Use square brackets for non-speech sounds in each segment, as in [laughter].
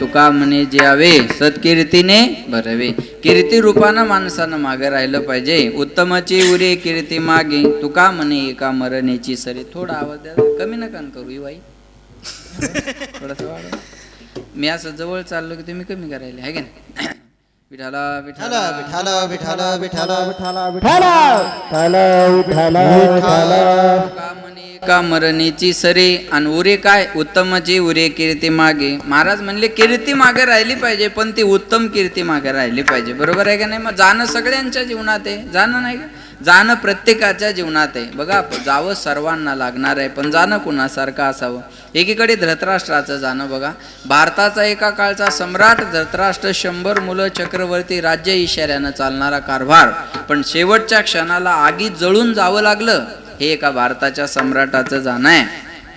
तुका म्हणे जे आवे सत्कीर्तीने भरवे. कीर्ती रूपानं माणसानं मागे राहिलं पाहिजे. उत्तमाची उरे कीर्ती मागे तुका म्हणे एका मरणेची सरी. थोडा आवाज द्या. कमी नका करू ही बाई. [laughs] थोडस मी असं जवळ चाललो की तुम्ही कमी करायला आहे की नाही? [coughs] विठाला विठ्ठल विठाला विठ्ठल विठ्ठल विठ्ठल विठ्ठल तुका म्हणे का मरणीची सरे आणि उरे काय? उत्तमाची उरे कीर्ती मागे. महाराज म्हणले कीर्ती मागे राहिली पाहिजे पण ती उत्तम कीर्ती मागे राहिली पाहिजे. बरोबर आहे का नाही? मग जाणं सगळ्यांच्या जीवनात आहे. जाणं नाही का? जाणं प्रत्येकाच्या जीवनात आहे. बघा जावं सर्वांना लागणार आहे पण जाणं कुणासारखं असावं? एकीकडे धृतराष्ट्राचं जाणं बघा. भारताचा एका काळचा सम्राट धृतराष्ट्र शंभर मुलं चक्रवर्ती राज्य इशाऱ्यानं चालणारा कारभार. पण शेवटच्या क्षणाला आगीत जळून जावं लागलं. हे एका भारताच्या सम्राटाचं जाणं आहे.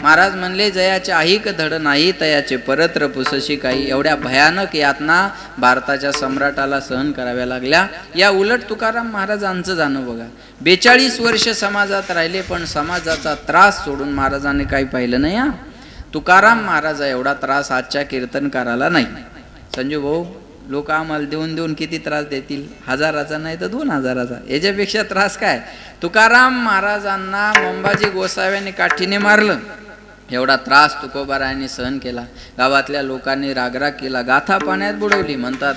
महाराज म्हणले जयाचे आहिक धड नाही तयाचे परत्र पुसशी काही. एवढ्या भयानक यातना भारताच्या सम्राटाला सहन कराव्या लागल्या. या उलट तुकाराम महाराजांचं जाणं बघा. बेचाळीस वर्ष समाजात राहिले पण समाजाचा त्रास सोडून महाराजांनी काही पाहिलं नाही हा? तुकाराम महाराजा एवढा त्रास आजच्या कीर्तनकाराला नाही. संजू भाऊ लोक आम्हाला देऊन देऊन किती त्रास देतील? हजाराचा नाही तर दोन हजाराचा. याच्यापेक्षा त्रास काय? तुकाराम महाराजांना मंबाजी गोसाव्याने काठीने मारलं. एवढा त्रास तुकोबारायांनी सहन केला. गावातल्या लोकांनी रागराग केला. गाथा पाण्यात बुडवली. म्हणतात